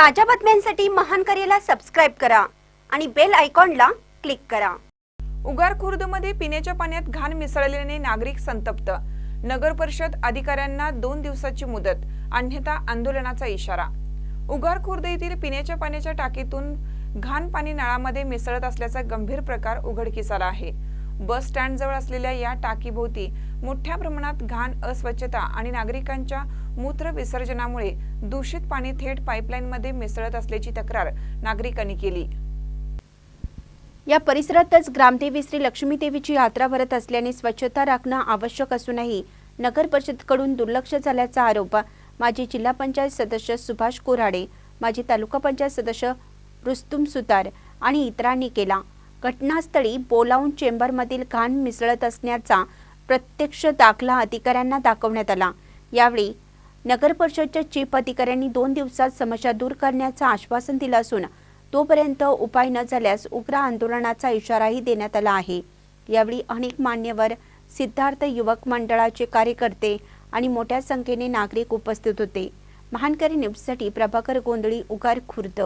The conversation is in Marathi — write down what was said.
ताज्या बातम्यांसाठी महान करेला सबस्क्राईब करा आणि बेल आयकॉनला क्लिक करा. उगार खुर्दमध्ये पिण्याच्या पाण्यात घाण मिसळल्याने नागरिक संतप्त. नगर परिषद अधिकाऱ्यांना दोन दिवसाची मुदत अन्यथा आंदोलनाचा इशारा. उगार खुर्द येथील पिण्याच्या पाण्याच्या टाकीतून घाण पाणी नळामध्ये मिसळत असल्याचा गंभीर प्रकार उघडकीस आला आहे. बस स्टँड जवळ असलेल्या या टाकीभोवती मोठ्या प्रमाणात घाण अस्वच्छता आणि नागरिकांच्या मूत्र विसर्जनामुळे दूषित पाणी थेट पाईपलाईनमध्ये मिसळत असल्याची तक्रार नागरिकांनी केली. या परिसरातच ग्रामदेवी श्री लक्ष्मी देवीची यात्रा भरत असल्याने स्वच्छता राखणं आवश्यक असूनही नगर परिषदकडून दुर्लक्ष झाल्याचा आरोप माजी जिल्हा पंचायत सदस्य सुभाष कोराडे माजी तालुका पंचायत सदस्य रुस्तुम सुतार आणि इतरांनी केला. घटनास्थळी बोलावून चेंबरमधील घाण मिसळत असण्याचा प्रत्यक्ष दाखला अधिकाऱ्यांना दाखवण्यात आला. यावेळी नगर परिषदच्या चीफ अधिकाऱ्यांनी दोन दिवसात समस्या दूर करण्याचं आश्वासन दिलं असून तोपर्यंत उपाय न झाल्यास उग्र आंदोलनाचा इशाराही देण्यात आला आहे. यावेळी अनेक मान्यवर सिद्धार्थ युवक मंडळाचे कार्यकर्ते आणि मोठ्या संख्येने नागरिक उपस्थित होते. महानकरी न्यूजसाठी प्रभाकर गोंधळी उगार खुर्द.